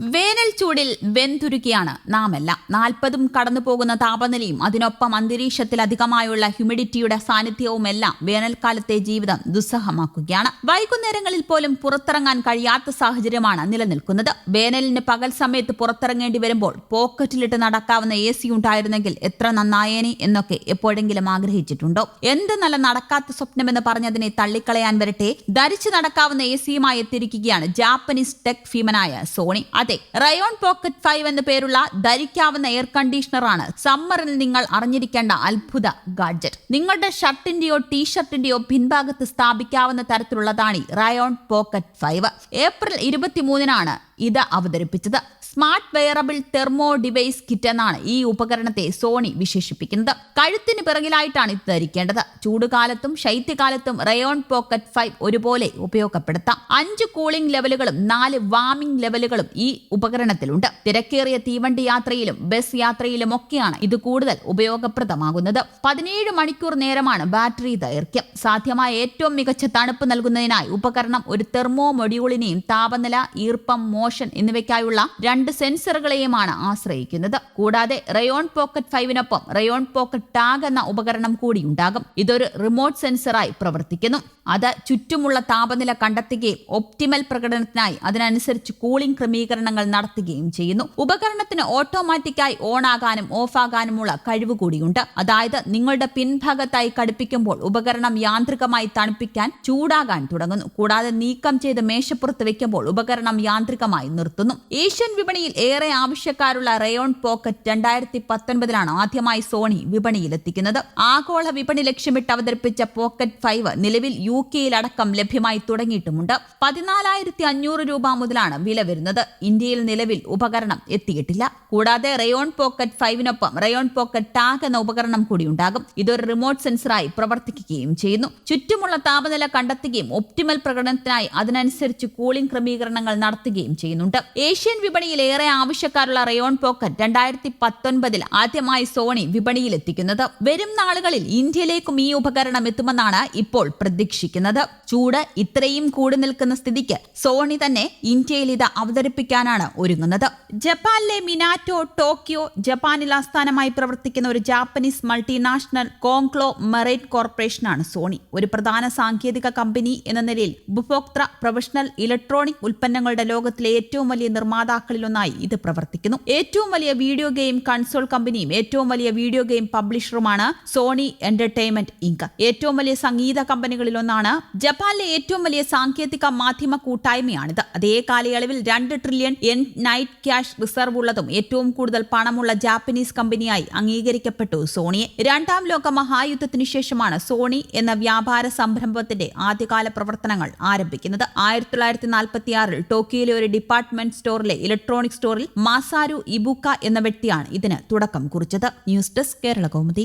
വേനൽ ചൂടിൽ വെന്തുരുക്കിയാണ് നാമെല്ലാം. നാൽപ്പതും കടന്നു പോകുന്ന താപനിലയും അതിനൊപ്പം അന്തരീക്ഷത്തിൽ അധികമായുള്ള ഹ്യൂമിഡിറ്റിയുടെ സാന്നിധ്യവുമെല്ലാം വേനൽക്കാലത്തെ ജീവിതം ദുസ്സഹമാക്കുകയാണ്. വൈകുന്നേരങ്ങളിൽ പോലും പുറത്തിറങ്ങാൻ കഴിയാത്ത സാഹചര്യമാണ് നിലനിൽക്കുന്നത്. വേനലിന് പകൽ സമയത്ത് പുറത്തിറങ്ങേണ്ടി വരുമ്പോൾ പോക്കറ്റിലിട്ട് നടക്കാവുന്ന എ സി ഉണ്ടായിരുന്നെങ്കിൽ എത്ര നന്നായേനെ എന്നൊക്കെ എപ്പോഴെങ്കിലും ആഗ്രഹിച്ചിട്ടുണ്ടോ? എന്ത് നല്ല നടക്കാത്ത സ്വപ്നമെന്ന് പറഞ്ഞതിനെ തള്ളിക്കളയാൻ വരട്ടെ. ധരിച്ചു നടക്കാവുന്ന എ സിയുമായി എത്തിയിരിക്കുകയാണ് ജാപ്പനീസ് ടെക് ഫീമനായ സോണി. അതെ റയോൺ പോക്കറ്റ് ഫൈവ് എന്ന പേരുള്ള ധരിക്കാവുന്ന എയർ കണ്ടീഷണറാണ് സമ്മറിൽ നിങ്ങൾ അറിഞ്ഞിരിക്കേണ്ട അത്ഭുത ഗാഡ്ജറ്റ്. നിങ്ങളുടെ ഷർട്ടിന്റെയോ ടീഷർട്ടിന്റെയോ പിൻഭാഗത്ത് സ്ഥാപിക്കാവുന്ന തരത്തിലുള്ളതാണ് റയോൺ പോക്കറ്റ് ഫൈവ് ഏപ്രിൽ ഇരുപത്തിമൂന്നിനാണ് ഇത് അവതരിപ്പിച്ചത്. Smart wearable thermo device kit എന്നാണ് ഈ ഉപകരണത്തെ സോണി വിശേഷിപ്പിക്കുന്നത്. കഴുത്തിന് പിറകിലായിട്ടാണ് ഇത് ധരിക്കേണ്ടത്. ചൂടുകാലത്തും ശൈത്യകാലത്തും റയോൺ പോക്കറ്റ് ഫൈവ് ഒരുപോലെ ഉപയോഗപ്പെടുത്താം. അഞ്ച് കൂളിംഗ് ലെവലുകളും നാല് വാമിംഗ് ലെവലുകളും ഈ ഉപകരണത്തിലുണ്ട്. തിരക്കേറിയ തീവണ്ടി യാത്രയിലും ബസ് യാത്രയിലും ഒക്കെയാണ് ഇത് കൂടുതൽ ഉപയോഗപ്രദമാകുന്നത്. പതിനേഴ് മണിക്കൂർ നേരമാണ് ബാറ്ററി ദൈർഘ്യം. സാധ്യമായ ഏറ്റവും മികച്ച തണുപ്പ് നൽകുന്നതിനായി ഉപകരണം ഒരു തെർമോ മൊഡ്യൂളിനെയും താപനില ഈർപ്പം മോഷൻ എന്നിവയ്ക്കായുള്ള രണ്ട് സെൻസറുകളെയുമാണ് ആശ്രയിക്കുന്നത്. കൂടാതെ റയോൺ പോക്കറ്റ് ഫൈവിനൊപ്പം റയോൺ പോക്കറ്റ് ടാഗ് എന്ന ഉപകരണം കൂടി ഉണ്ടാകും. ഇതൊരു റിമോട്ട് സെൻസറായി പ്രവർത്തിക്കുന്നു. അത് ചുറ്റുമുള്ള താപനില കണ്ടെത്തുകയും ഒപ്റ്റിമൽ പ്രകടനത്തിനായി അതിനനുസരിച്ച് കൂളിംഗ് ക്രമീകരണങ്ങൾ നടത്തുകയും ചെയ്യുന്നു. ഉപകരണത്തിന് ഓട്ടോമാറ്റിക്കായി ഓൺ ആകാനും ഓഫ് ആകാനുമുള്ള കഴിവ് കൂടിയുണ്ട്. അതായത് നിങ്ങളുടെ പിൻഭാഗത്തായി ഘടിപ്പിക്കുമ്പോൾ ഉപകരണം യാന്ത്രികമായി തണുപ്പിക്കാൻ ചൂടാകാൻ തുടങ്ങുന്നു. കൂടാതെ നീക്കം ചെയ്ത് മേശപ്പുറത്ത് വെക്കുമ്പോൾ ഉപകരണം യാന്ത്രികമായി നിർത്തുന്നു. ഏഷ്യൻ വിപണിയിൽ ഏറെ ആവശ്യക്കാരുള്ള റയോൺ പോക്കറ്റ് രണ്ടായിരത്തി പത്തൊൻപതിലാണ് ആദ്യമായി സോണി വിപണിയിലെത്തിക്കുന്നത്. ആഗോള വിപണി ലക്ഷ്യമിട്ട് അവതരിപ്പിച്ച പോക്കറ്റ് ഫൈവ് നിലവിൽ യു കെയിലടക്കം ലഭ്യമായി തുടങ്ങിയിട്ടുമുണ്ട്. പതിനാലായിരത്തി അഞ്ഞൂറ് രൂപ മുതലാണ് വില വരുന്നത്. ഇന്ത്യയിൽ നിലവിൽ ഉപകരണം എത്തിയിട്ടില്ല. കൂടാതെ റയോൺ പോക്കറ്റ് ഫൈവിനൊപ്പം റയോൺ പോക്കറ്റ് ടാഗ് എന്ന ഉപകരണം കൂടി ഉണ്ടാകും. ഇതൊരു റിമോട്ട് സെൻസറായി പ്രവർത്തിക്കുകയും ചെയ്യുന്നു. ചുറ്റുമുള്ള താപനില കണ്ടെത്തുകയും ഒപ്റ്റിമൽ പ്രകടനത്തിനായി അതിനനുസരിച്ച് കൂളിംഗ് ക്രമീകരണങ്ങൾ നടത്തുകയും ചെയ്യുന്നുണ്ട്. ഏഷ്യൻ വിപണിയിൽ ഏറെ ആവശ്യക്കാരുള്ള റയോൺ പോക്കറ്റ് രണ്ടായിരത്തി പത്തൊൻപതിൽ ആദ്യമായി സോണി വിപണിയിൽ എത്തിക്കുന്നത് വരും നാളുകളിൽ ഇന്ത്യയിലേക്കും ഈ ഉപകരണം എത്തുമെന്നാണ് ഇപ്പോൾ പ്രതീക്ഷിക്കുന്നത്. ചൂട് ഇത്രയും കൂടി നിൽക്കുന്ന സ്ഥിതിക്ക് സോണി തന്നെ ഇന്ത്യയിൽ ഇത് അവതരിപ്പിക്കാനാണ് ഒരുങ്ങുന്നത്. ജപ്പാനിലെ മിനാറ്റോ ടോക്കിയോ ജപ്പാനിൽ ആസ്ഥാനമായി പ്രവർത്തിക്കുന്ന ഒരു ജാപ്പനീസ് മൾട്ടിനാഷണൽ കോങ്ക്ലോ മെറൈറ്റ് കോർപ്പറേഷനാണ് സോണി. ഒരു പ്രധാന സാങ്കേതിക കമ്പനി എന്ന നിലയിൽ ഉപഭോക്തൃ പ്രൊഫഷണൽ ഇലക്ട്രോണിക് ഉൽപ്പന്നങ്ങളുടെ ലോകത്തിലെ ഏറ്റവും വലിയ നിർമ്മാതാക്കളിലൊന്നായി ഇത് പ്രവർത്തിക്കുന്നു. ഏറ്റവും വലിയ വീഡിയോ ഗെയിം കൺസോൾ കമ്പനിയും ഏറ്റവും വലിയ വീഡിയോ ഗെയിം പബ്ലിഷറുമാണ് സോണി എന്റർടൈൻമെന്റ് ഇങ്ക് ഏറ്റവും വലിയ സംഗീത കമ്പനികളിലൊന്നാണ് ജപ്പാനിലെ ഏറ്റവും വലിയ സാങ്കേതിക മാധ്യമ കൂട്ടായ്മയാണിത്. അതേ കാലയളവിൽ രണ്ട് trillion yen net cash reserve ഉള്ളതും ഏറ്റവും കൂടുതൽ പണമുള്ള ജാപ്പനീസ് കമ്പനിയായി അംഗീകരിക്കപ്പെട്ടു സോണിയെ രണ്ടാം ലോക മഹായുദ്ധത്തിനു ശേഷമാണ് സോണി എന്ന വ്യാപാര സംരംഭത്തിന്റെ ആദ്യകാല പ്രവർത്തനങ്ങൾ ആരംഭിക്കുന്നത്. ആയിരത്തി തൊള്ളായിരത്തി നാൽപ്പത്തി ആറിൽ ടോക്കിയോയിലെ ഒരു ഡിപ്പാർട്ട്മെന്റ് സ്റ്റോറിലെ ഇലക്ട്രോണിക് സ്റ്റോറിൽ മാസാരു ഇബുക്ക എന്ന വ്യക്തിയാണ് ഇതിന് തുടക്കം കുറിച്ചത്. News desk Kerala Kaumudi.